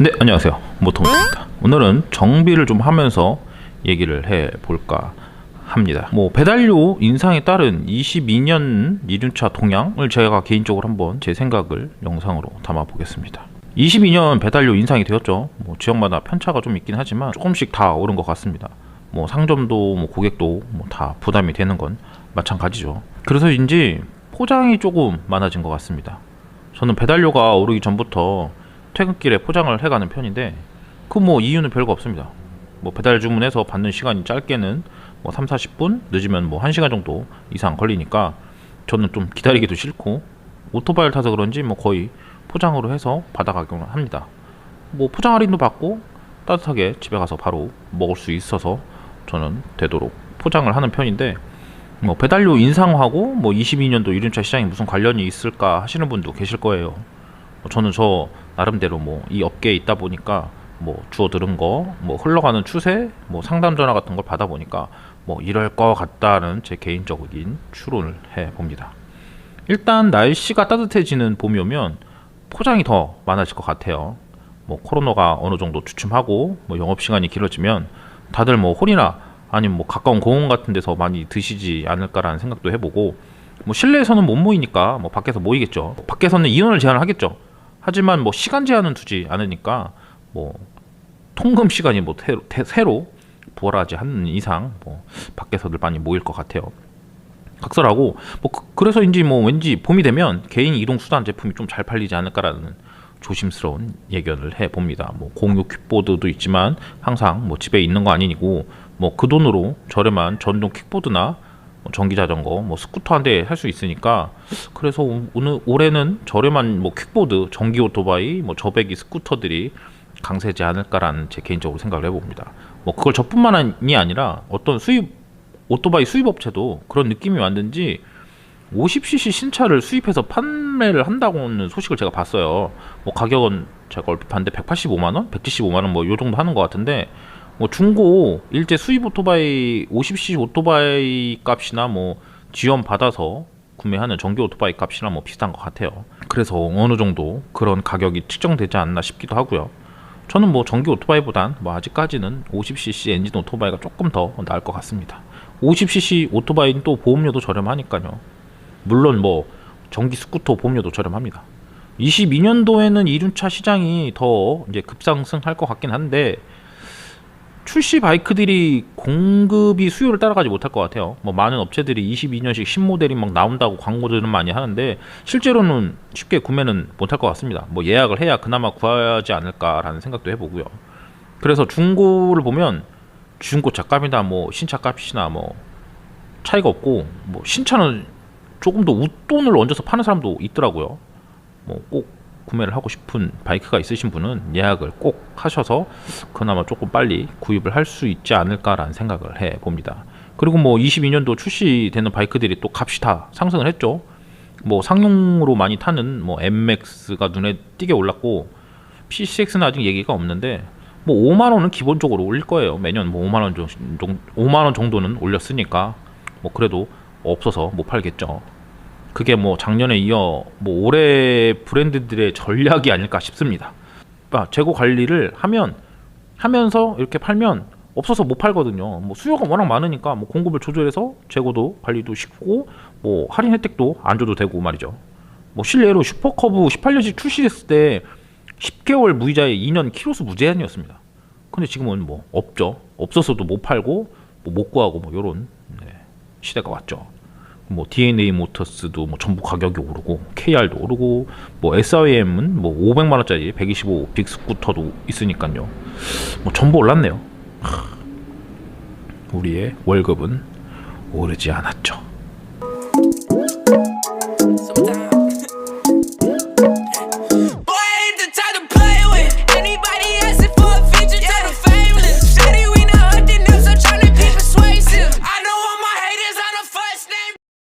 네, 안녕하세요. 모토모토입니다. 오늘은 정비를 좀 하면서 얘기를 해 볼까 합니다. 뭐 배달료 인상에 따른 22년 이륜차 동향을 제가 개인적으로 한번 제 생각을 영상으로 담아 보겠습니다. 22년 배달료 인상이 되었죠. 뭐 지역마다 편차가 좀 있긴 하지만 조금씩 다 오른 것 같습니다. 뭐 상점도 뭐 고객도 뭐 다 부담이 되는 건 마찬가지죠. 그래서인지 포장이 조금 많아진 것 같습니다. 저는 배달료가 오르기 전부터 퇴근길에 포장을 해가는 편인데 그 뭐 이유는 별거 없습니다. 뭐 배달 주문해서 받는 시간이 짧게는 뭐 3, 40분 늦으면 뭐 1시간 정도 이상 걸리니까 저는 좀 기다리기도 싫고 오토바이를 타서 그런지 뭐 거의 포장으로 해서 받아가기만 합니다. 뭐 포장 할인도 받고 따뜻하게 집에 가서 바로 먹을 수 있어서 저는 되도록 포장을 하는 편인데 뭐 배달료 인상하고 뭐 22년도 이륜차 시장이 무슨 관련이 있을까 하시는 분도 계실 거예요. 뭐 저는 저 나름대로 뭐 이 업계에 있다 보니까 뭐 주워 들은 거, 뭐 흘러가는 추세, 뭐 상담 전화 같은 걸 받아 보니까 뭐 이럴 것 같다는 제 개인적인 추론을 해 봅니다. 일단 날씨가 따뜻해지는 봄이 오면 포장이 더 많아질 것 같아요. 뭐 코로나가 어느 정도 주춤하고 뭐 영업 시간이 길어지면 다들 뭐 홀이나 아니면 뭐 가까운 공원 같은 데서 많이 드시지 않을까라는 생각도 해보고 뭐 실내에서는 못 모이니까 뭐 밖에서 모이겠죠. 밖에서는 인원을 제한을 하겠죠. 하지만 뭐 시간 제한은 두지 않으니까 뭐 통금 시간이 뭐 새로, 태- 새로 부활하지 않는 이상 뭐 밖에서들 많이 모일 것 같아요. 각설하고 뭐 그- 그래서인지 뭐 왠지 봄이 되면 개인 이동 수단 제품이 좀 잘 팔리지 않을까라는 조심스러운 예견을 해 봅니다. 뭐 공유 킥보드도 있지만 항상 뭐 집에 있는 거 아니고 뭐 그 돈으로 저렴한 전동 킥보드나 뭐 전기 자전거, 뭐 스쿠터 한 대 할 수 있으니까 그래서 오- 오늘 올해는 저렴한 뭐 킥보드, 전기 오토바이, 뭐 저배기 스쿠터들이 강세지 않을까라는 제 개인적으로 생각을 해봅니다. 뭐 그걸 저뿐만이 아니라 어떤 수입 오토바이 수입 업체도 그런 느낌이 왔는지 50cc 신차를 수입해서 판매를 한다고는 소식을 제가 봤어요. 뭐 가격은 제가 얼핏 봤는데 185만 원, 175만 원 뭐 요 정도 하는 것 같은데 뭐 중고 일제 수입 오토바이 50cc 오토바이 값이나 뭐 지원 받아서 구매하는 전기 오토바이 값이나 뭐 비슷한 것 같아요. 그래서 어느 정도 그런 가격이 측정되지 않나 싶기도 하고요. 저는 뭐 전기 오토바이보단 뭐 아직까지는 50cc 엔진 오토바이가 조금 더 나을 것 같습니다. 50cc 오토바이는 또 보험료도 저렴하니까요. 물론 뭐 전기 스쿠터 보험료도 저렴합니다. 22년도에는 이륜차 시장이 더 이제 급상승할 것 같긴 한데 출시 바이크들이 공급이 수요를 따라가지 못할 것 같아요. 뭐 많은 업체들이 22년식 신모델이 막 나온다고 광고들은 많이 하는데 실제로는 쉽게 구매는 못할 것 같습니다. 뭐 예약을 해야 그나마 구하지 않을까라는 생각도 해보고요. 그래서 중고를 보면 중고차 값이나 뭐 신차 값이나 뭐 차이가 없고 뭐 신차는 조금 더 웃돈을 얹어서 파는 사람도 있더라고요. 뭐꼭 구매를 하고 싶은 바이크가 있으신 분은 예약을 꼭 하셔서 그나마 조금 빨리 구입을 할 수 있지 않을까라는 생각을 해 봅니다. 그리고 뭐 22년도 출시되는 바이크들이 또 값이 다 상승을 했죠. 뭐 상용으로 많이 타는 뭐 MX가 눈에 띄게 올랐고 PCX는 아직 얘기가 없는데 뭐 5만 원은 기본적으로 올릴 거예요. 매년 뭐 5만 원 정도 5만 원 정도는 올렸으니까 뭐 그래도 없어서 못 팔겠죠. 그게 뭐 작년에 이어 뭐 올해 브랜드들의 전략이 아닐까 싶습니다. 그러니까 재고 관리를 하면 하면서 이렇게 팔면 없어서 못 팔거든요. 뭐 수요가 워낙 많으니까 뭐 공급을 조절해서 재고도 관리도 쉽고 뭐 할인 혜택도 안 줘도 되고 말이죠. 뭐 실례로 슈퍼커브 18년식 출시됐을 때 10개월 무이자에 2년 키로수 무제한이었습니다. 근데 지금은 뭐 없죠. 없어서도 못 팔고 뭐 못 구하고 뭐 요런 네, 시대가 왔죠. 뭐 DNA 모터스도 뭐 전부 가격이 오르고 KR도 오르고 뭐 SIM은 뭐 500만 원짜리 125 빅 스쿠터도 있으니까요. 뭐 전부 올랐네요. 하, 우리의 월급은 오르지 않았죠.